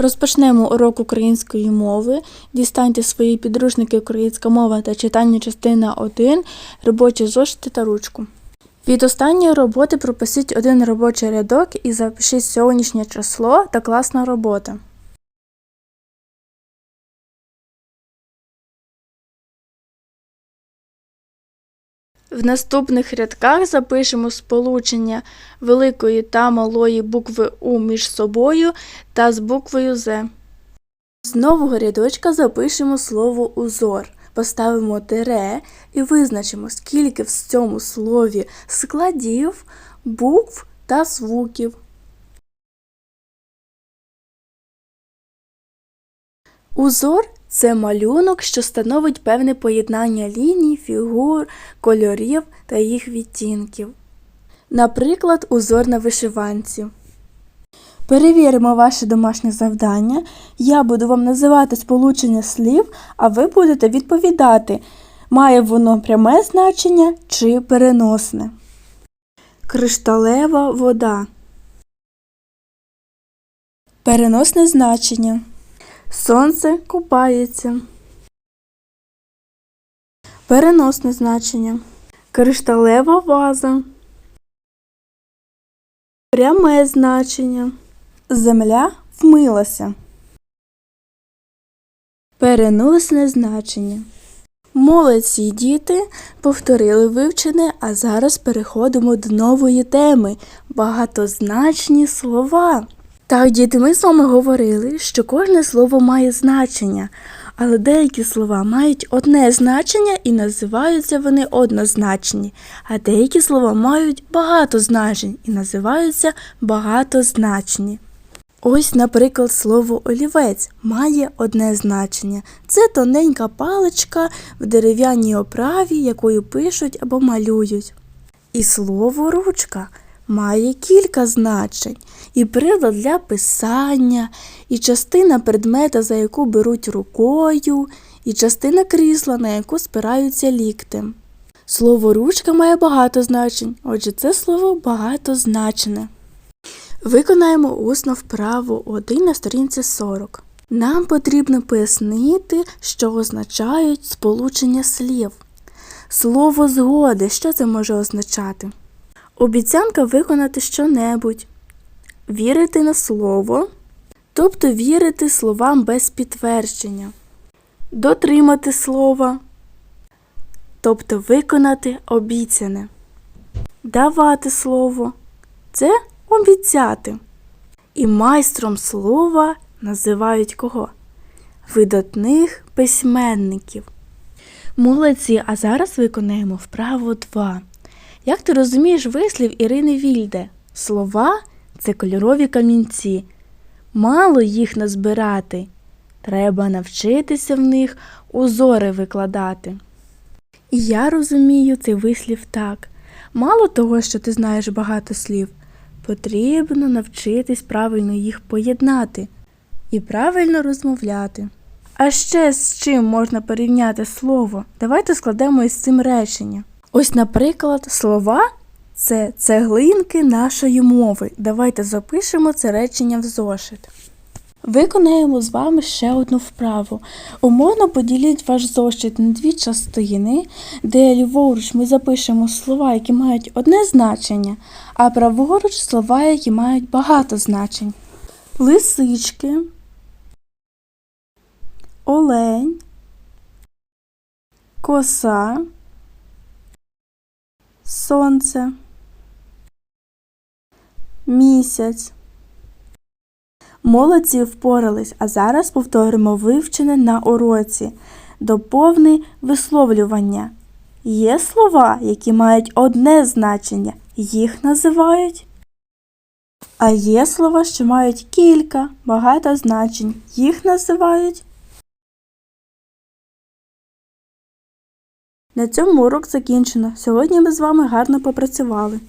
Розпочнемо урок української мови. Дістаньте свої підручники Українська мова та читання частина 1, робочі зошити та ручку. Від останньої роботи пропишіть один робочий рядок і запишіть сьогоднішнє число та класна робота. В наступних рядках запишемо сполучення великої та малої букви У між собою та з буквою З. З нового рядочка запишемо слово узор, поставимо тире і визначимо, скільки в цьому слові складів, букв та звуків. Узор це малюнок, що становить певне поєднання ліній, фігур, кольорів та їх відтінків. Наприклад, узор на вишиванці. Перевіримо ваше домашнє завдання. Я буду вам називати сполучення слів, а ви будете відповідати, має воно пряме значення чи переносне. Кришталева вода. Переносне значення. Сонце купається. Переносне значення. Кришталева ваза. Пряме значення. Земля вмилася. Переносне значення. Молодці діти повторили вивчене, а зараз переходимо до нової теми багатозначні слова. Так, діти, ми з вами говорили, що кожне слово має значення, але деякі слова мають одне значення і називаються вони однозначні, а деякі слова мають багато значень і називаються багатозначні. Ось, наприклад, слово олівець має одне значення. Це тоненька паличка в дерев'яній оправі, якою пишуть або малюють. І слово ручка має кілька значень, і прилад для писання, і частина предмета, за яку беруть рукою, і частина крісла, на яку спираються ліктем. Слово ручка має багато значень, отже, це слово багатозначне. Виконаємо усно вправу 1 на сторінці 40. Нам потрібно пояснити, що означають сполучення слів. Слово згоди, що це може означати? Обіцянка виконати щонебудь, вірити на слово, тобто вірити словам без підтвердження, дотримати слова, тобто виконати обіцяне, давати слово це обіцяти. І майстром слова називають кого? Видатних письменників. Молодці, а зараз виконаємо вправу 2. Як ти розумієш вислів Ірини Вільде? Слова це кольорові камінці. Мало їх назбирати. Треба навчитися в них узори викладати. І я розумію цей вислів так. Мало того, що ти знаєш багато слів, потрібно навчитись правильно їх поєднати і правильно розмовляти. А ще з чим можна порівняти слово? Давайте складемо із цим речення. Ось, наприклад, слова це цеглинки нашої мови. Давайте запишемо це речення в зошит. Виконаємо з вами ще одну вправу. Умовно поділіть ваш зошит на дві частини, де ліворуч ми запишемо слова, які мають одне значення, а праворуч слова, які мають багато значень. Лисички, олень, коса, сонце, місяць. Молодці впорались, а зараз повторимо вивчене на уроці. Доповни висловлювання. Є слова, які мають одне значення, їх називають. А є слова, що мають кілька, багато значень, їх називають. На цьому урок закінчено. Сьогодні ми з вами гарно попрацювали.